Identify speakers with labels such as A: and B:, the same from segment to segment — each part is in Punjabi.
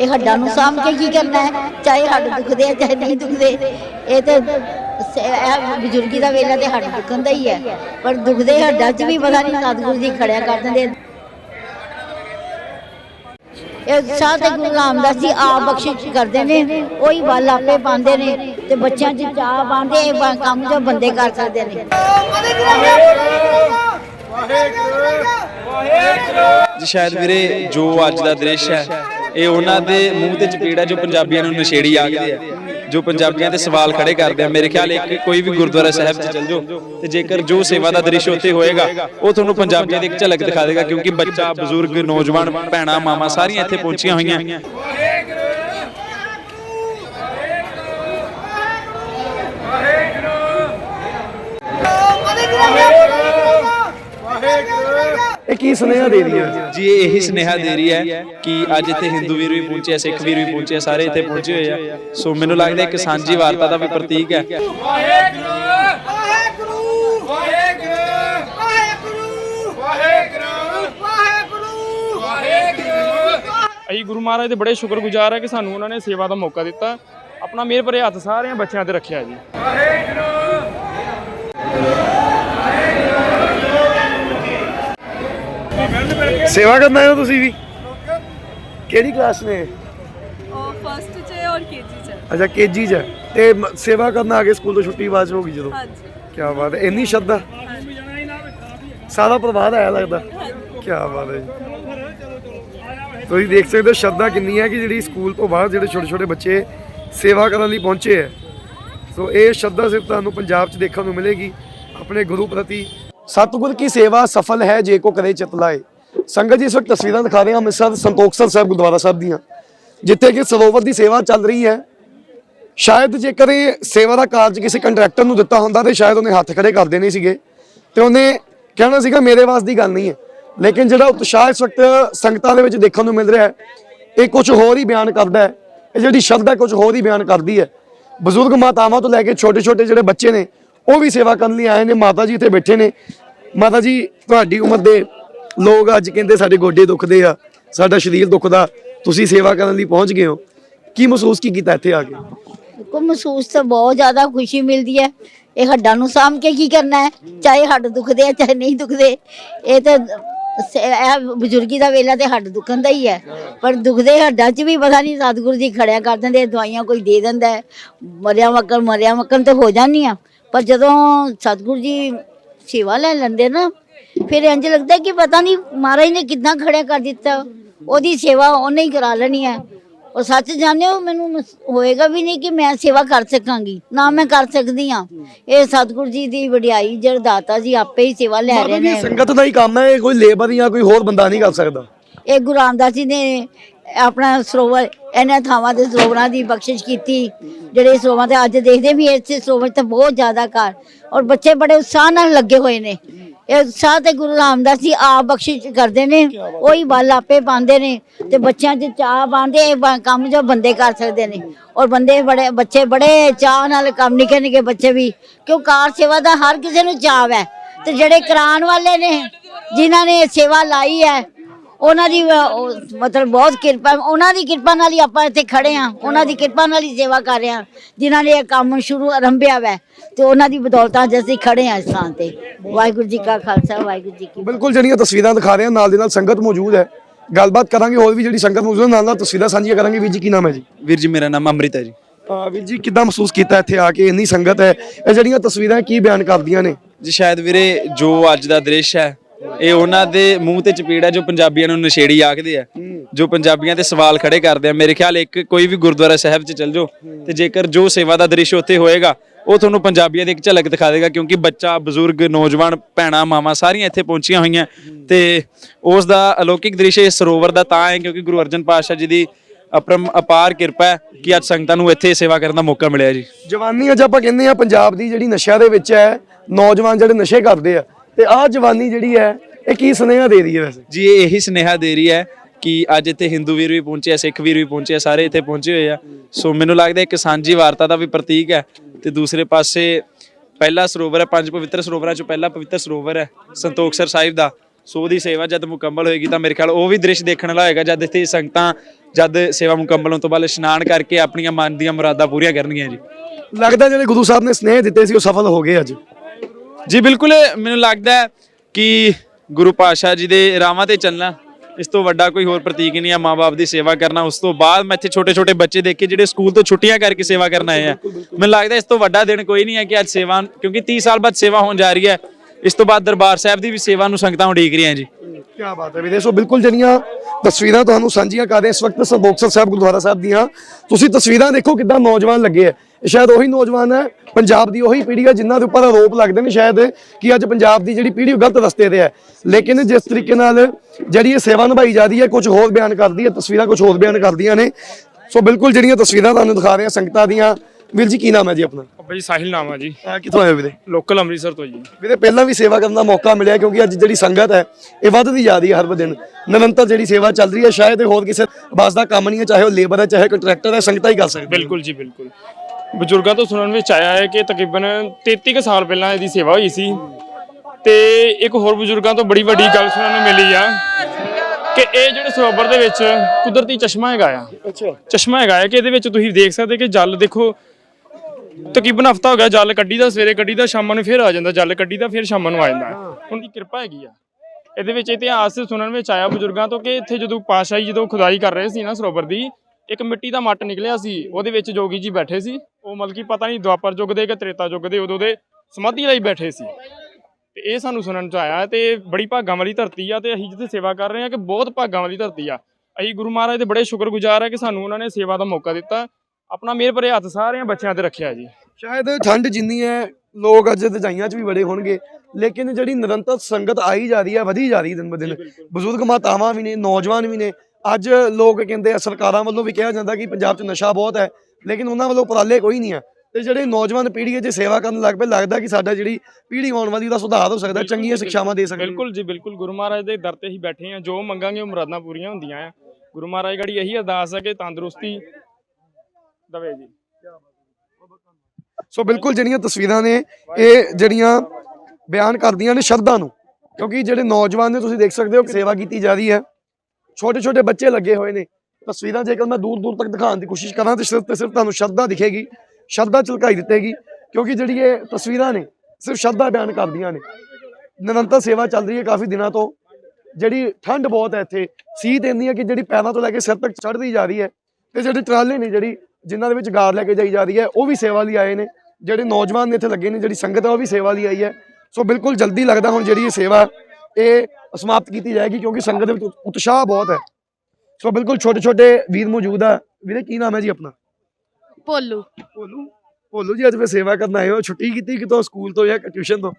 A: ਇਹ ਹੱਡਾਂ ਨੂੰ ਸਾਂਭ ਕੇ ਕੀ ਕਰਨਾ ਹੈ? ਚਾਹੇ ਹੱਡ ਦੁਖਦੇ ਆ ਚਾਹੇ ਨਹੀਂ ਦੁਖਦੇ। ਇਹ ਤੇ ਇਹ ਬਜ਼ੁਰਗੀ ਦਾ ਵੇਲਾ ਤੇ ਹੱਡ ਦੁਖਣ ਦਾ ਹੀ ਹੈ। ਪਰ ਦੁਖਦੇ ਹੱਡਾਂ 'ਚ ਵੀ ਪਤਾ ਨਹੀਂ ਸਤਿਗੁਰੂ ਜੀ ਖੜਿਆ ਕਰ ਦਿੰਦੇ ਇਹ ਸਾਧ ਗੁਰੂ ਰਾਮਦਾਸ ਜੀ ਆਪ ਬਖਸ਼ਿਸ਼ ਕਰਦੇ ਨੇ। ਉਹੀ ਵੱਲ ਆਪੇ ਪਾਉਂਦੇ ਨੇ ਤੇ ਬੱਚਿਆਂ 'ਚ ਚਾਹ ਪਾਉਂਦੇ ਇਹ ਕੰਮ ਜੋ ਬੰਦੇ ਕਰ ਸਕਦੇ ਨੇ।
B: ਜੀ ਸ਼ਾਇਦ ਵੀਰੇ ਜੋ ਅੱਜ ਦਾ ਦ੍ਰਿਸ਼ ਹੈ ਇਹ ਉਹਨਾਂ ਦੇ ਮੂੰਹ ਤੇ ਚਪੇੜਾ ਜੋ ਪੰਜਾਬੀਆਂ ਨੂੰ ਨਸ਼ੇੜੀ ਆਖਦੇ ਆ ਜੋ ਪੰਜਾਬੀਆਂ ਤੇ ਸਵਾਲ ਖੜੇ ਕਰਦੇ ਆ। ਮੇਰੇ ਖਿਆਲ ਇੱਕ ਕੋਈ ਵੀ ਗੁਰਦੁਆਰਾ ਸਾਹਿਬ 'ਚ ਚੱਲ ਜਾਓ, ਤੇ ਜੇਕਰ ਜੋ ਸੇਵਾ ਦਾ ਦ੍ਰਿਸ਼ ਉੱਥੇ ਹੋਏਗਾ, ਉਹ ਤੁਹਾਨੂੰ ਪੰਜਾਬੀਆਂ ਦੀ ਇੱਕ ਝਲਕ ਦਿਖਾ ਦੇਗਾ, ਕਿਉਂਕਿ ਬੱਚਾ, ਬਜ਼ੁਰਗ, ਨੌਜਵਾਨ, ਭੈਣਾ ਮਾਮਾ ਸਾਰੀਆਂ ਇੱਥੇ ਪਹੁੰਚੀਆਂ ਹੋਈਆਂ।
C: ਕੀ ਸੁਨੇਹਾ ਦੇ ਰਹੀ ਹੈ?
B: ਜੀ ਇਹ ਇਹੀ ਸੁਨੇਹਾ ਦੇ ਰਹੀ ਹੈ ਕਿ ਅੱਜ ਇੱਥੇ ਹਿੰਦੂ ਵੀਰ ਵੀ ਪਹੁੰਚੇ ਆ ਸਿੱਖ ਵੀਰ ਵੀ ਪਹੁੰਚੇ ਆ ਸਾਰੇ ਇੱਥੇ ਪਹੁੰਚੇ ਹੋਏ ਆ। ਸੋ ਮੈਨੂੰ ਲੱਗਦਾ ਇੱਕ ਸਾਂਝੀ ਵਾਰਤਾ ਦਾ ਵੀ ਪ੍ਰਤੀਕ ਹੈ।
D: ਵਾਹਿਗੁਰੂ ਵਾਹਿਗੁਰੂ ਵਾਹਿਗੁਰੂ ਵਾਹਿਗੁਰੂ ਵਾਹਿਗੁਰੂ ਵਾਹਿਗੁਰੂ ਵਾਹਿਗੁਰੂ
E: ਅਸੀਂ ਗੁਰੂ ਮਹਾਰਾਜ ਦੇ ਬੜੇ ਸ਼ੁਕਰਗੁਜ਼ਾਰ ਹੈ ਕਿ ਸਾਨੂੰ ਉਹਨਾਂ ਨੇ ਸੇਵਾ ਦਾ ਮੌਕਾ ਦਿੱਤਾ। ਆਪਣਾ ਮਿਹਰ ਭਰੇ ਹੱਥ ਸਾਰਿਆਂ ਬੱਚਿਆਂ ਤੇ ਰੱਖਿਆ ਜੀ।
C: ਸੇਵਾ ਕਰਨ ਹੋ ਤੁਸੀਂ ਵੀ? ਕਿਹੜੀ ਕਲਾਸ ਨੇ?
F: ਉਹ ਫਸਟ 'ਚ ਹੈ ਔਰ ਕੇਜੀ 'ਚ ਹੈ।
C: ਅੱਛਾ ਕੇਜੀ ਚ ਹੈ। ਤੇ ਮ- ਸੇਵਾ ਕਰਨ ਆ ਕੇ ਸਕੂਲ ਤੋਂ ਛੁੱਟੀ ਬਾਅਦ ਚ ਹੋ ਗਈ ਜਦੋਂ?
F: ਹਾਂਜੀ।
C: ਕੀ ਬਾਤ ਹੈ ਇੰਨੀ ਸ਼ਰਧਾ? ਸਾਰਾ ਪਰਿਵਾਰ ਆਇਆ ਲੱਗਦਾ। ਕੀ ਬਾਤ ਹੈ ਜੀ। ਤੁਸੀਂ ਦੇਖ ਸਕਦੇ ਹੋ ਸ਼ਰਧਾ ਕਿੰਨੀ ਹੈ ਕਿ ਜਿਹੜੀ ਸਕੂਲ ਤੋਂ ਬਾਅਦ ਜਿਹੜੇ ਛੋਟੇ ਛੋਟੇ ਬੱਚੇ ਸੇਵਾ ਕਰਨ ਲਈ ਪਹੁੰਚੇ ਹੈ। ਸੋ ਇਹ ਸ਼ਰਧਾ ਸਿਰਫ ਤੁਹਾਨੂੰ ਪੰਜਾਬ 'ਚ ਦੇਖਣ ਨੂੰ ਮਿਲੇਗੀ ਆਪਣੇ ਗੁਰੂ ਪ੍ਰਤੀ। ਸਤਿਗੁਰ ਕੀ ਸੇਵਾ ਸਫਲ ਹੈ ਜੇ ਕੋ ਕਰੇ ਚਿਤ ਲਾਏ। ਸੰਗਤ ਜੀ, ਇਸ ਵਕਤ ਤਸਵੀਰਾਂ ਦਿਖਾ ਰਹੇ ਹਾਂ ਅੰਮ੍ਰਿਤਸਰ ਸੰਤੋਖਸਰ ਸਾਹਿਬ ਗੁਰਦੁਆਰਾ ਸਾਹਿਬ ਦੀਆਂ, ਜਿੱਥੇ ਕਿ ਸਰੋਵਰ ਦੀ ਸੇਵਾ ਚੱਲ ਰਹੀ ਹੈ। ਸ਼ਾਇਦ ਜੇਕਰ ਇਹ ਸੇਵਾ ਦਾ ਕਾਰਜ ਕਿਸੇ ਕੰਟਰੈਕਟਰ ਨੂੰ ਦਿੱਤਾ ਹੁੰਦਾ ਤੇ ਸ਼ਾਇਦ ਉਹਨੇ ਹੱਥ ਖੜੇ ਕਰ ਦੇਣੇ ਸੀਗੇ ਤੇ ਉਹਨੇ ਕਹਿਣਾ ਸੀਗਾ, ਮੇਰੇ ਵਾਸ ਦੀ ਗੱਲ ਨਹੀਂ ਹੈ। ਲੇਕਿਨ ਜਿਹੜਾ ਉਤਸ਼ਾਹ ਇਸ ਵਕਤ ਸੰਗਤਾਂ ਦੇ ਵਿੱਚ ਦੇਖਣ ਨੂੰ ਮਿਲ ਰਿਹਾ ਹੈ, ਇਹ ਕੁਝ ਹੋਰ ਹੀ ਬਿਆਨ ਕਰਦਾ ਹੈ। ਇਹ ਜਿਹੜੀ ਸ਼ਬਦ ਹੈ ਕੁਝ ਹੋਰ ਹੀ ਬਿਆਨ ਕਰਦੀ ਹੈ। ਬਜ਼ੁਰਗ ਮਾਤਾਵਾਂ ਤੋਂ ਲੈ ਕੇ ਛੋਟੇ ਛੋਟੇ ਜਿਹੜੇ ਬੱਚੇ ਨੇ, ਉਹ ਵੀ ਸੇਵਾ ਕਰਨ ਲਈ ਆਏ ਨੇ। ਮਾਤਾ ਜੀ ਇੱਥੇ ਬੈਠੇ ਨੇ। ਮਾਤਾ ਜੀ, ਤੁਹਾਡੀ ਉਮਰ ਦੇ ਲੋਕ ਅੱਜ ਕਹਿੰਦੇ ਸਾਡੇ ਗੋਡੇ ਦੁਖਦੇ ਆ, ਸਾਡਾ ਸਰੀਰ ਦੁਖਦਾ, ਤੁਸੀਂ ਸੇਵਾ ਕਰਨ ਲਈ ਪਹੁੰਚ ਗਏ ਹੋ। ਕੀ ਮਹਿਸੂਸ ਕੀ ਕੀਤਾ ਇੱਥੇ ਆ ਕੇ?
A: ਕੋ ਮਹਿਸੂਸ ਤਾਂ ਬਹੁਤ ਜ਼ਿਆਦਾ ਖੁਸ਼ੀ ਮਿਲਦੀ ਹੈ। ਇਹ ਹੱਡਾਂ ਨੂੰ ਸਾਂਭ ਕੇ ਕੀ ਕਰਨਾ ਹੈ? ਚਾਹੇ ਹੱਡ ਦੁਖਦੇ ਆ, ਚਾਹੇ ਨਹੀਂ ਦੁਖਦੇ। ਇਹ ਤੇ ਸ- ਇਹ ਬਜ਼ੁਰਗੀ ਦਾ ਵੇਲਾ ਤੇ ਹੱਡ ਦੁਖਣ ਦਾ ਹੀ ਹੈ। ਪਰ ਦੁਖਦੇ ਹੱਡਾਂ 'ਚ ਵੀ ਪਤਾ ਨਹੀਂ ਸਤਿਗੁਰੂ ਜੀ ਖੜਿਆ ਕਰ ਦਿੰਦੇ ਦਵਾਈਆਂ ਕੋਈ ਦੇ ਦਿੰਦਾ ਹੈ। ਮਰਿਆ ਮੱਕਣ ਮਰਿਆ ਮੱਕਣ ਤੇ ਹੋ ਜਾਂਦੀ ਆ ਪਰ ਜਦੋਂ ਸਤਿਗੁਰੂ ਜੀ ਸੇਵਾ ਲੈ ਲੈਂਦੇ ਨਾ ਫਿਰ ਇੰਜ ਲੱਗਦਾ ਕਿ ਪਤਾ ਨਹੀਂ ਮਹਾਰਾਜ ਨੇ ਕਿੱਦਾਂ ਖੜਿਆ ਕਰ ਦਿੱਤਾ। ਉਹਦੀ ਸੇਵਾ ਉਹਨੇ ਹੀ ਕਰਾ ਲੈਣੀ ਹੈ। ਉਹ ਸੱਚ ਜਾਣਿਓ ਮੈਨੂੰ ਮਸ- ਹੋਏਗਾ ਵੀ ਨਹੀਂ ਕਿ ਮੈਂ ਸੇਵਾ ਕਰ ਸਕਾਂਗੀ। ਨਾ ਮੈਂ ਕਰ ਸਕਦੀ ਆ ਇਹ ਸਤਿਗੁਰੂ ਜੀ ਦੀ ਵਡਿਆਈ ਜਿਹੜਾ ਦਾਤਾ ਜੀ ਆਪੇ ਹੀ ਸੇਵਾ ਲੈ ਰਹੇ ਨੇ।
C: ਸੰਗਤ ਦਾ ਹੀ ਕੰਮ ਹੈ ਇਹ ਕੋਈ ਲੇਬਰ ਜਾਂ ਕੋਈ ਹੋਰ ਬੰਦਾ ਨਹੀਂ ਕਰ ਸਕਦਾ।
A: ਇਹ ਗੁਰੂ ਰਾਮਦਾਸ ਜੀ ਨੇ ਆਪਣਾ ਸਰੋਵਰ ਇਹਨਾਂ ਥਾਵਾਂ ਦੇ ਸਰੋਵਰਾਂ ਦੀ ਬਖਸ਼ਿਸ਼ ਕੀਤੀ। ਜਿਹੜੇ ਸਰੋਵਰਾਂ ਤੇ ਅੱਜ ਦੇਖਦੇ ਵੀ ਇਸ ਸਰੋਵਰ ਤੇ ਬਹੁਤ ਜ਼ਿਆਦਾ ਘਰ ਔਰ ਬੱਚੇ ਬੜੇ ਉਤਸ਼ਾਹ ਨਾਲ ਲੱਗੇ ਹੋਏ ਨੇ। ਇਹ ਉਤਸ਼ਾਹ ਤੇ ਗੁਰੂ ਰਾਮਦਾਸ ਜੀ ਆਪ ਬਖਸ਼ਿਸ਼ ਕਰਦੇ ਨੇ। ਉਹੀ ਵੱਲ ਆਪੇ ਪਾਉਂਦੇ ਨੇ ਤੇ ਬੱਚਿਆਂ 'ਚ ਚਾਹ ਪਾਉਂਦੇ ਇਹ ਬ- ਕੰਮ ਜੋ ਬੰਦੇ ਕਰ ਸਕਦੇ ਨੇ। ਔਰ ਬੰਦੇ ਬੜੇ ਬੱਚੇ ਬੜੇ ਚਾਹ ਨਾਲ ਕੰਮ ਨਿੱਕੇ ਨਿੱਕੇ ਬੱਚੇ ਵੀ ਕਿਉਂ ਕਾਰ ਸੇਵਾ ਦਾ ਹਰ ਕਿਸੇ ਨੂੰ ਚਾਅ ਹੈ ਤੇ ਜਿਹੜੇ ਕਰਾਉਣ ਵਾਲੇ ਨੇ ਜਿਨ੍ਹਾਂ ਨੇ ਸੇਵਾ ਲਾਈ ਹੈ ਉਹਨਾਂ ਦੀ ਅਹ, ਉਹ ਮਤਲਬ ਬਹੁਤ ਕਿਰਪਾ ਉਹਨਾਂ ਦੀ ਕਿਰਪਾ ਨਾਲ ਹੀ ਆਪਾਂ ਇੱਥੇ ਖੜੇ ਆ ਉਹਨਾਂ ਦੀ ਕਿਰਪਾ ਨਾਲ ਹੀ ਸੇਵਾ ਕਰ ਰਹੇ ਆ ਜਿਨ੍ਹਾਂ ਨੇ ਇਹ ਕੰਮ ਸ਼ੁਰੂ ਆਰੰਭਿਆ ਵੈ। ਤੇ ਉਹਨਾਂ ਦੀ ਬਦੌਲਤ ਅੱਜ ਅਸੀਂ ਖੜੇ ਆ ਇਸ ਥਾਂ ਤੇ। ਵਾਹਿਗੁਰੂ ਜੀ ਕਾ ਖਾਲਸਾ ਵਾਹਿਗੁਰੂ ਜੀ ਕੀ
C: ਬਿਲਕੁਲ ਜਿਹੜੀਆਂ ਤਸਵੀਰਾਂ ਦਿਖਾ ਰਹੇ ਹਾਂ ਨਾਲ ਦੇ ਨਾਲ ਸੰਗਤ ਮੌਜੂਦ ਹੈ। ਗੱਲਬਾਤ ਕਰਾਂਗੇ ਹੋਰ ਵੀ ਜਿਹੜੀ ਸੰਗਤ ਮੌਜੂਦ ਹੈ ਨਾਲ ਨਾਲ ਤਸਵੀਰਾਂ ਸਾਂਝੀਆਂ ਕਰਾਂਗੇ। ਵੀਰ ਜੀ ਕੀ ਨਾਮ ਹੈ ਜੀ?
B: ਵੀਰ ਜੀ ਮੇਰਾ ਨਾਮ ਅੰਮ੍ਰਿਤ ਹੈ ਜੀ।
C: ਹਾਂ ਵੀਰ ਜੀ ਕਿੱਦਾਂ ਮਹਿਸੂਸ ਕੀਤਾ ਇੱਥੇ ਆ ਕੇ? ਇੰਨੀ ਸੰਗਤ ਹੈ। ਇਹ ਜਿਹੜੀਆਂ ਤਸਵੀਰਾਂ ਕੀ ਬਿਆਨ ਕਰਦੀਆਂ ਨੇ?
B: ਜੀ ਸ਼ਾਇਦ ਵੀਰੇ ਜੋ ਅੱਜ ਦਾ ਦ੍ਰਿਸ਼ ਹੈ ਇਹ ਉਹਨਾਂ ਦੇ ਮੂੰਹ ਤੇ ਚਪੇੜਾ ਜੋ ਪੰਜਾਬੀਆਂ ਨੂੰ ਨਸ਼ੇੜੀ ਆਖਦੇ ਆ। ਜੋ ਪੰਜਾਬੀਆਂ ਤੇ ਸਵਾਲ ਖੜੇ ਕਰਦੇ ਆ। ਮੇਰੇ ਖਿਆਲ ਇੱਕ ਕੋਈ ਵੀ ਗੁਰਦੁਆਰਾ ਸਾਹਿਬ 'ਚ ਚਲ ਜਾਓ ਤੇ ਜੇਕਰ ਜੋ ਸੇਵਾ ਦਾ ਦ੍ਰਿਸ਼ ਉੱਥੇ ਹੋਏਗਾ, ਉਹ ਤੁਹਾਨੂੰ ਪੰਜਾਬੀਆਂ ਦੀ ਇੱਕ ਝਲਕ ਦਿਖਾ ਦੇਗਾ ਕਿਉਂਕਿ ਬੱਚਾ, ਬਜ਼ੁਰਗ, ਨੌਜਵਾਨ, ਭੈਣਾ ਮਾਮਾ ਸਾਰੀਆਂ ਇੱਥੇ ਪਹੁੰਚੀਆਂ ਹੋਈਆਂ। ਤੇ ਉਸ ਦਾ ਅਲੌਕਿਕ ਦ੍ਰਿਸ਼ ਇਸ ਸਰੋਵਰ ਦਾ ਤਾਂ ਹੈ ਕਿਉਂਕਿ ਗੁਰੂ ਅਰਜਨ ਪਾਤਸ਼ਾਹ ਜੀ ਦੀ ਅਪਰਮ ਅਪਾਰ ਕਿਰਪਾ ਹੈ ਕਿ ਅੱਜ ਸੰਗਤਾਂ ਨੂੰ ਇੱਥੇ ਸੇਵਾ ਕਰਨ ਦਾ ਮੌਕਾ ਮਿਲਿਆ ਜੀ।
C: ਜਵਾਨੀ ਅੱਜ ਆਪਾਂ ਕਹਿੰਦੇ ਆ ਪੰਜਾਬ ਦੀ ਜਿਹੜੀ ਨਸ਼ਿਆਂ ਦੇ ਵਿੱਚ ਹੈ, ਨੌਜਵਾਨ ਜਿਹੜੇ ਨਸ਼ੇ ਕਰਦੇ ਆ ਤੇ ਆਹ ਜਵਾਨੀ ਜਿਹੜੀ ਹੈ ਇਹ ਕੀ ਸੁਨੇਹਾ ਦੇ ਰਹੀ ਹੈ ਵੈਸੇ?
B: ਜੀ ਇਹ ਇਹੀ ਸੁਨੇਹਾ ਦੇ ਰਹੀ ਹੈ ਕਿ ਅੱਜ ਇੱਥੇ ਹਿੰਦੂ ਵੀਰ ਵੀ ਪਹੁੰਚੇ ਆ ਸਿੱਖ ਵੀਰ ਵੀ ਪਹੁੰਚੇ ਆ ਸਾਰੇ ਇੱਥੇ ਪਹੁੰਚੇ ਹੋਏ ਆ। ਸੋ ਮੈਨੂੰ ਲੱਗਦਾ ਇੱਕ ਸਾਂਝੀ ਵਾਰਤਾ ਦਾ ਵੀ ਪ੍ਰਤੀਕ ਹੈ ਤੇ ਦੂਸਰੇ ਪਾਸੇ ਪਹਿਲਾ ਸਰੋਵਰ ਹੈ ਪੰਜ ਪਵਿੱਤਰ ਸਰੋਵਰਾਂ ਚੋਂ ਪਹਿਲਾ ਪਵਿੱਤਰ ਸਰੋਵਰ ਹੈ ਸੰਤੋਖਸਰ ਸਾਹਿਬ ਦਾ। ਸੋ ਉਹਦੀ ਸੇਵਾ ਜਦ ਮੁਕੰਮਲ ਹੋਏਗੀ ਤਾਂ ਮੇਰੇ ਖਿਆਲ ਉਹ ਵੀ ਦ੍ਰਿਸ਼ ਦੇਖਣ ਵਾਲਾ ਹੋਏਗਾ ਜਦ ਇੱਥੇ ਸੰਗਤਾਂ ਜਦ ਸੇਵਾ ਮੁਕੰਮਲ ਹੋਣ ਤੋਂ ਬਾਅਦ ਇਸ਼ਨਾਨ ਕਰਕੇ ਆਪਣੀਆਂ ਮਨ ਦੀਆਂ ਮੁਰਾਦਾਂ ਪੂਰੀਆਂ ਕਰਨਗੀਆਂ ਜੀ।
C: ਲੱਗਦਾ ਜਿਹੜੇ ਗੁਰੂ ਸਾਹਿਬ ਨੇ ਸਨੇਹ ਦਿੱਤੇ ਸੀ ਉਹ ਸਫਲ ਹੋ ਗਏ ਅੱਜ।
B: ਜੀ ਬਿਲਕੁਲ ਮੈਨੂੰ ਲੱਗਦਾ ਹੈ ਕਿ ਗੁਰੂ ਪਾਤਸ਼ਾਹ ਜੀ ਦੇ ਰਾਹਾਂ ਤੇ ਚੱਲਣਾ ਇਸ ਤੋਂ ਵੱਡਾ ਕੋਈ ਹੋਰ ਪ੍ਰਤੀਕ ਨਹੀਂ ਹੈ ਮਾਪੇ ਦੀ ਸੇਵਾ ਕਰਨਾ। ਉਸ ਤੋਂ ਬਾਅਦ ਮੈਂ ਇੱਥੇ ਛੋਟੇ ਛੋਟੇ ਬੱਚੇ ਦੇਖੇ ਜਿਹੜੇ ਸਕੂਲ ਤੋਂ ਛੁੱਟੀਆਂ ਕਰਕੇ ਸੇਵਾ ਕਰਨ ਆਏ ਆ ਮੈਨੂੰ ਲੱਗਦਾ ਇਸ ਤੋਂ ਵੱਡਾ ਦਿਨ ਕੋਈ ਨਹੀਂ ਹੈ ਕਿ ਅੱਜ ਸੇਵਾ ਕਿਉਂਕਿ 30 ਸਾਲ ਬਾਅਦ ਸੇਵਾ ਹੋਣ ਜਾ ਰਹੀ ਹੈ। ਇਸ ਤੋਂ ਬਾਅਦ ਦਰਬਾਰ ਸਾਹਿਬ ਦੀ ਵੀ ਸੇਵਾ ਨੂੰ ਸੰਗਤਾਂ ਉਡੀਕ ਰਹੀਆਂ ਜੀ।
C: ਕੀ ਬਾਤ ਹੈ ਵੀਰੇ ਸੋ ਬਿਲਕੁਲ ਜਿਹੜੀਆਂ ਤਸਵੀਰਾਂ ਤੁਹਾਨੂੰ ਸਾਂਝੀਆਂ ਕਰ ਰਹੇ ਇਸ ਵਕਤ ਸਰਬੋਕਸਰ ਸਾਹਿਬ ਗੁਰਦੁਆਰਾ ਸਾਹਿਬ ਦੀਆਂ ਤੁਸੀਂ ਤਸਵੀਰਾਂ ਦੇਖੋ ਕਿੱਦਾਂ ਨੌਜਵਾਨ ਲੱਗੇ ਆ। ਸ਼ਾਇਦ ਉਹੀ ਨੌਜਵਾਨ ਹੈ ਪੰਜਾਬ ਦੀ ਉਹੀ ਪੀੜ੍ਹੀ ਹੈ ਜਿਨ੍ਹਾਂ ਦੇ ਉੱਪਰ ਆਰੋਪ ਲੱਗਦੇ ਨੇ ਸ਼ਾਇਦ ਕਿ ਅੱਜ ਪੰਜਾਬ ਦੀ ਜਿਹੜੀ ਪੀੜ੍ਹੀ ਉਹ ਗਲਤ ਰਸਤੇ ਤੇ ਹੈ। ਲੇਕਿਨ ਜਿਸ ਤਰੀਕੇ ਨਾਲ ਜਿਹੜੀ ਇਹ ਸੇਵਾ ਨਿਭਾਈ ਜਾ ਰਹੀ ਹੈ ਕੁਝ ਹੋਰ ਬਿਆਨ ਕਰਦੀ ਹੈ ਤਸਵੀਰਾਂ ਕੁਝ ਹੋਰ ਬਿਆਨ ਕਰਦੀਆਂ ਨੇ। ਸੋ ਬਿਲਕੁਲ ਜਿਹੜੀਆਂ ਤਸਵੀਰਾਂ ਤੁਹਾਨੂੰ ਦਿਖਾ ਰਹੇ ਹਾਂ ਸੰਗਤਾਂ ਦੀਆਂ ਵੀਰ ਜੀ ਕੀ ਨਾਮ ਹੈ ਜੀ ਆਪਣਾ?
E: ਬਾਬਾ ਜੀ ਸਾਹਿਲ ਨਾਮ ਆ ਜੀ।
C: ਅਹ ਕਿੱਥੋਂ ਆਏ ਹੋ ਵੀਰੇ?
E: ਲੋਕਲ ਅੰਮ੍ਰਿਤਸਰ ਤੋਂ ਜੀ।
C: ਵੀਰੇ ਪਹਿਲਾਂ ਵੀ ਸੇਵਾ ਕਰਨ ਦਾ ਮੌਕਾ ਮਿਲਿਆ ਕਿਉਂਕਿ ਅੱਜ ਜਿਹੜੀ ਸੰਗਤ ਹੈ ਇਹ ਵੱਧਦੀ ਜਾ ਰਹੀ ਹੈ ਹਰ ਦਿਨ। ਨਿਰੰਤਰ ਜਿਹੜੀ ਸੇਵਾ ਚੱਲ ਰਹੀ ਹੈ ਸ਼ਾਇਦ ਇਹ ਹੋਰ ਕਿਸੇ ਬਸ ਦਾ ਕੰਮ ਨਹੀਂ ਹੈ ਚਾਹੇ ਉਹ ਲੇਬਰ ਹੈ ਚਾਹੇ ਕੰਟਰੈਕਟਰ ਹੈ ਸੰਗਤਾਂ ਹੀ ਕਰ ਸਕਦੇ
E: ਬਿਲਕੁਲ ਜੀ ਬਿਲਕੁਲ। ਬਜ਼ੁਰਗਾਂ ਤੋਂ ਸੁਣਨ ਵਿੱਚ ਆਇਆ ਹੈ ਕਿ ਤਕਰੀਬਨ 33 ਕੁ ਸਾਲ ਪਹਿਲਾਂ ਇਹਦੀ ਸੇਵਾ ਹੋਈ ਸੀ। ਤੇ ਇੱਕ ਹੋਰ ਬਜ਼ੁਰਗਾਂ ਤੋਂ ਬੜੀ ਵੱਡੀ ਗੱਲ ਸੁਣਨ ਨੂੰ ਮਿਲੀ ਆ ਕਿ ਇਹ ਜਿਹੜੇ ਸਰੋਵਰ ਦੇ ਵਿੱਚ ਕੁਦਰਤੀ ਚਸ਼ਮਾ ਹੈਗਾ ਆ।
C: ਅੱਛਾ।
E: ਚਸ਼ਮਾ ਹੈਗਾ ਹੈ ਕਿ ਇਹਦੇ ਵਿੱਚ ਤੁਸੀਂ ਦੇਖ ਸਕਦੇ ਕਿ ਜਲ ਦੇਖੋ ਤਕਰੀਬਨ ਹਫਤਾ ਹੋ ਗਿਆ ਜਲ ਕੱਢੀ ਦਾ ਸਵੇਰੇ ਕੱਢੀ ਦਾ ਸ਼ਾਮਾਂ ਨੂੰ ਫਿਰ ਆ ਜਾਂਦਾ ਜਲ ਕੱਢੀ ਦਾ ਫਿਰ ਸ਼ਾਮਾਂ ਨੂੰ ਆ ਜਾਂਦਾ। ਉਹਦੀ ਕਿਰਪਾ ਹੈਗੀ ਆ। ਇਹਦੇ ਵਿੱਚ ਇਤਿਹਾਸ ਸੁਣਨ ਵਿੱਚ ਆਇਆ ਬਜ਼ੁਰਗਾਂ ਤੋਂ ਕਿ ਇੱਥੇ ਜਦੋਂ ਪਾਸ਼ਾਹੀ ਜਦੋਂ ਖੁਦਾਈ ਕਰ ਰਹੇ ਸੀ ਨਾ ਸਰੋਵਰ ਦੀ ਇੱਕ ਮਿੱਟੀ ਦਾ ਮੱਟ ਨਿਕਲਿਆ ਸੀ ਉਹਦੇ ਵਿੱਚ ਜੋਗੀ ਜੀ ਬੈਠੇ ਸੀ। ਉਹ ਮਤਲਬ ਕਿ ਪਤਾ ਨਹੀਂ ਦੁਆਪਰ ਯੁੱਗ ਦੇ ਕਿ ਤ੍ਰੇਤਾ ਯੁੱਗ ਦੇ ਉਦੋਂ ਦੇ ਸਮਾਧੀ ਲਈ ਬੈਠੇ ਸੀ। ਤੇ ਇਹ ਸਾਨੂੰ ਸੁਣਨ ਚ ਆਇਆ ਤੇ ਬੜੀ ਭਾਗਾਂ ਵਾਲੀ ਧਰਤੀ ਆ ਤੇ ਅਸੀਂ ਜਿੱਥੇ ਸੇਵਾ ਕਰ ਰਹੇ ਹਾਂ ਕਿ ਬਹੁਤ ਭਾਗਾਂ ਵਾਲੀ ਧਰਤੀ ਆ। ਅਸੀਂ ਗੁਰੂ ਮਹਾਰਾਜ ਦੇ ਬੜੇ ਸ਼ੁਕਰਗੁਜ਼ਾਰ ਆ ਕਿ ਸਾਨੂੰ ਉਹਨਾਂ ਨੇ ਸੇਵਾ ਦਾ ਮੌਕਾ ਦਿੱਤਾ। ਆਪਣਾ ਮਿਹਰ ਭਰੇ ਹੱਥ ਸਾਰਿਆਂ ਬੱਚਿਆਂ ਤੇ ਰੱਖਿਆ ਜੀ।
C: ਸ਼ਾਇਦ ਠੰਡ ਜਿੰਨੀ ਹੈ ਲੋਕ ਅੱਜ ਰਜਾਈਆਂ 'ਚ ਵੀ ਬੜੇ ਹੋਣਗੇ ਲੇਕਿਨ ਜਿਹੜੀ ਨਿਰੰਤਰ ਸੰਗਤ ਆਈ ਜਾ ਰਹੀ ਹੈ ਵਧੀ ਜਾ ਰਹੀ ਦਿਨ ਬ ਦਿਨ। ਬਜ਼ੁਰਗ ਮਾਤਾਵਾਂ ਵੀ ਨੇ ਨੌਜਵਾਨ ਵੀ ਨੇ ਅੱਜ ਲੋਕ ਕਹਿੰਦੇ ਆ ਸਰਕਾਰਾਂ ਵੱਲੋਂ ਵੀ ਕਿਹਾ ਜਾਂਦਾ ਕਿ ਪੰਜਾਬ 'ਚ ਨਸ਼ਾ ਬਹੁਤ ਹੈ ਲੇਕਿਨ ਉਹਨਾਂ ਵੱਲੋਂ ਉਪਰਾਲੇ ਕੋਈ ਨਹੀਂ ਆ। ਤੇ ਜਿਹੜੇ ਨੌਜਵਾਨ ਪੀੜ੍ਹੀ ਹੈ ਜੇ ਸੇਵਾ ਕਰਨ ਲੱਗ ਪਏ ਲੱਗਦਾ ਕਿ ਸਾਡਾ ਜਿਹੜੀ ਪੀੜ੍ਹੀ ਆਉਣ ਵਾਲੀ ਦਾ ਸੁਧਾਰ ਹੋ ਸਕਦਾ ਚੰਗੀਆਂ ਸਿੱਖਿਆਵਾਂ ਦੇ ਸਕਦੇ
E: ਬਿਲਕੁਲ ਜੀ ਬਿਲਕੁਲ। ਗੁਰੂ ਮਹਾਰਾਜ ਦੇ ਦਰ ਤੇ ਹੀ ਬੈਠੇ ਆ ਜੋ ਮੰਗਾਂਗੇ ਉਹ ਮੁਰਾਦਾਂ ਪੂਰੀਆਂ ਹੁੰਦੀਆਂ ਆ। ਗੁਰੂ ਮਹਾਰਾਜ ਗੜੀ ਇਹੀ ਅਰਦਾਸ ਹੈ ਕਿ ਤੰਦਰੁਸਤੀ ਦਵੇ ਜੀ।
C: ਸੋ ਬਿਲਕੁਲ ਜਿਹੜੀਆਂ ਤਸਵੀਰਾਂ ਨੇ ਇਹ ਜਿਹੜੀਆਂ ਬਿਆਨ ਕਰਦੀਆਂ ਨੇ ਸ਼ਰਧਾ ਨੂੰ ਕਿਉਂਕਿ ਜਿਹੜੇ ਨੌਜਵਾਨ ਨੇ ਤੁਸੀਂ ਦੇਖ ਸਕਦੇ ਹੋ ਕਿ ਸੇਵਾ ਕੀਤੀ ਜਾ ਰਹੀ ਹੈ। ਛੋਟੇ ਛੋਟੇ ਬੱਚੇ ਲੱਗੇ ਹੋਏ ਨੇ। ਤਸਵੀਰਾਂ ਜੇਕਰ ਮੈਂ ਦੂਰ ਦੂਰ ਤੱਕ ਦਿਖਾਉਣ ਦੀ ਕੋਸ਼ਿਸ਼ ਕਰਾਂ ਤੇ ਸਿਰਫ ਤੇ ਸਿਰਫ ਤੁਹਾਨੂੰ ਸ਼ਰਧਾ ਦਿਖੇਗੀ, ਸ਼ਰਧਾ ਝਲਕਾਈ ਦਿੱਤੇਗੀ, ਕਿਉਂਕਿ ਜਿਹੜੀ ਇਹ ਤਸਵੀਰਾਂ ਨੇ ਸਿਰਫ ਸ਼ਰਧਾ ਬਿਆਨ ਕਰਦੀਆਂ ਨੇ। ਨਿਰੰਤਰ ਸੇਵਾ ਚੱਲ ਰਹੀ ਹੈ ਕਾਫੀ ਦਿਨਾਂ ਤੋਂ। ਜਿਹੜੀ ਠੰਡ ਬਹੁਤ ਹੈ ਇੱਥੇ ਸੀਤ ਇੰਨੀ ਹੈ ਕਿ ਜਿਹੜੀ ਪੈਰਾਂ ਤੋਂ ਲੈ ਕੇ ਸਿਰ ਤੱਕ ਚੜ੍ਹਦੀ ਜਾ ਰਹੀ ਹੈ ਤੇ ਜਿਹੜੇ ਟਰਾਲੇ ਨੇ ਜਿਹੜੀ ਜਿਨ੍ਹਾਂ ਦੇ ਵਿੱਚ ਗਾਰ ਲੈ ਕੇ ਜਾਈ ਜਾ ਰਹੀ ਹੈ, ਉਹ ਵੀ ਸੇਵਾ ਲਈ ਆਏ ਨੇ। ਜਿਹੜੇ ਨੌਜਵਾਨ ਨੇ ਇੱਥੇ ਲੱਗੇ ਨੇ, ਜਿਹੜੀ ਸੰਗਤ ਹੈ, ਉਹ ਵੀ ਸੇਵਾ ਲਈ ਆਈ ਹੈ। ਸੋ ਬਿਲਕੁਲ ਜਲਦੀ ਲੱਗਦਾ ਹੁਣ ਜਿਹੜੀ ਇਹ ਸੇਵਾ, ਇਹ ਸਮਾਪਤ ਕੀਤੀ ਜਾਏਗੀ ਕਿਉਂਕਿ ਸੰਗਤ ਦੇ ਵਿੱਚ ਉਤਸ਼ਾਹ ਬਹੁਤ ਹੈ। ਸੋ ਬਿਲਕੁਲ ਛੋਟੇ ਛੋਟੇ ਵੀਰ ਮੌਜੂਦ ਆ। ਵੀਰੇ ਕੀ ਨਾਮ ਹੈ ਜੀ ਆਪਣਾ?
G: ਭੋਲੂ।
C: ਭੋਲੂ। ਭੋਲੂ ਜੀ ਅੱਜ ਫਿਰ ਸੇਵਾ ਕਰਨ ਆਏ ਹੋ। ਛੁੱਟੀ ਕੀਤੀ ਕਿਤੋਂ ਸਕੂਲ ਤੋਂ ਜਾਂ ਟਿਊਸ਼ਨ ਤੋਂ?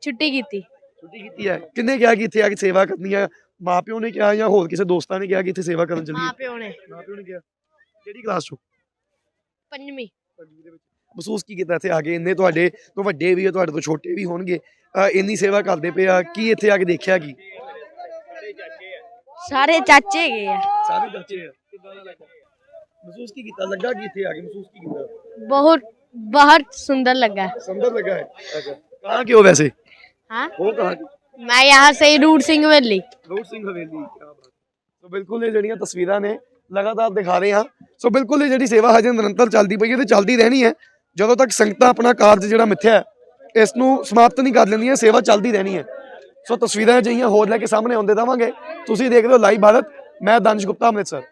G: ਛੁੱਟੀ ਕੀਤੀ।
C: ਛੁੱਟੀ ਕੀਤੀ ਹੈ। ਕਿੰਨੇ ਕਿਹਾ ਕਿ ਇੱਥੇ ਆ ਕੇ ਸੇਵਾ ਕਰਨੀ ਹੈ ਮਾਪਿਓ ਨੇ ਕਿਹਾ ਜਾਂ ਹੋਰ ਕਿਸੇ ਦੋਸਤਾਂ ਨੇ ਕਿਹਾ ਕਿ ਇੱਥੇ ਸੇਵਾ ਕਰਨ ਚੱਲੀਏ?
G: ਮਾਂ ਪਿਓ ਨੇ।
C: ਮਾਪਿਓ ਨੇ ਕਿਹਾ। ਕਿਹੜੀ ਕਲਾਸ ਚੋਂ?
G: ਪੰਜਵੀਂ।
C: ਪੰਜਵੀਂ ਦੇ ਵਿੱਚ। ਮਹਿਸੂਸ ਕੀ ਕੀਤਾ ਇੱਥੇ ਆ ਕੇ? ਇੰਨੇ ਤੁਹਾਡੇ ਤੋਂ ਵੱਡੇ ਵੀ ਆ ਤੁਹਾਡੇ ਤੋਂ ਛੋਟੇ ਵੀ ਹੋਣਗੇ। ਅਹ ਇੰਨੀ ਸੇਵਾ ਕਰਦੇ ਪਏ ਆ। ਕੀ ਇੱਥੇ ਆ ਕੇ ਦੇਖਿਆ ਕੀ?
G: ਸਾਰੇ ਚਾਚੇ ਗਏ ਆ।
C: ਸਾਰੇ ਚਾਚੇ ਆ। ਮਹਿਸੂਸ ਕੀ ਕੀਤਾ? ਲੱਗਾ ਕਿ ਇੱਥੇ ਆ ਕੇ? ਮਹਿਸੂਸ ਕੀ ਕੀਤਾ?
G: ਬਹੁਤ ਬਹੁਤ ਸੁੰਦਰ ਲੱਗਾ।
C: ਸੁੰਦਰ लगा है अच्छा कहाँ के हो वैसे
G: हाँ
C: हो
G: ਮੈਂ ਯਹਾਂ ਸੇ ਰੂਟ ਸਿੰਘ ਵੇਲੀ
C: ਰੋਡ ਸਿੰਘ ਹਵੇਲੀ ਸੋ ਬਿਲਕੁਲ ਇਹ ਜਿਹੜੀਆਂ ਤਸਵੀਰਾਂ ਨੇ ਲਗਾਤਾਰ ਦਿਖਾ ਰਹੇ ਹਾਂ। ਸੋ ਬਿਲਕੁਲ ਇਹ ਜਿਹੜੀ ਸੇਵਾ ਹਜੇ ਨਿਰੰਤਰ ਚੱਲਦੀ ਪਈ ਹੈ ਤੇ ਚੱਲਦੀ ਰਹਿਣੀ ਹੈ। ਜਦੋਂ ਤੱਕ ਸੰਗਤਾਂ ਆਪਣਾ ਕਾਰਜ ਜਿਹੜਾ ਮਿੱਥਿਆ ਇਸ ਨੂੰ ਸਮਾਪਤ ਨਹੀਂ ਕਰ ਲੈਂਦੀਆਂ ਸੇਵਾ ਚੱਲਦੀ ਰਹਿਣੀ ਹੈ। ਸੋ ਤਸਵੀਰਾਂ ਜਿਹੀਆਂ ਹੋਰ ਲੈ ਕੇ ਸਾਹਮਣੇ ਆਉਂਦੇ ਰਵਾਂਗੇ ਤੁਸੀਂ ਦੇਖ ਰਹੇ ਹੋ ਲਾਈਵ ਭਾਰਤ ਮੈਂ ਦਾਨਿਸ਼ ਗੁਪਤਾ ਅੰਮ੍ਰਿਤਸਰ।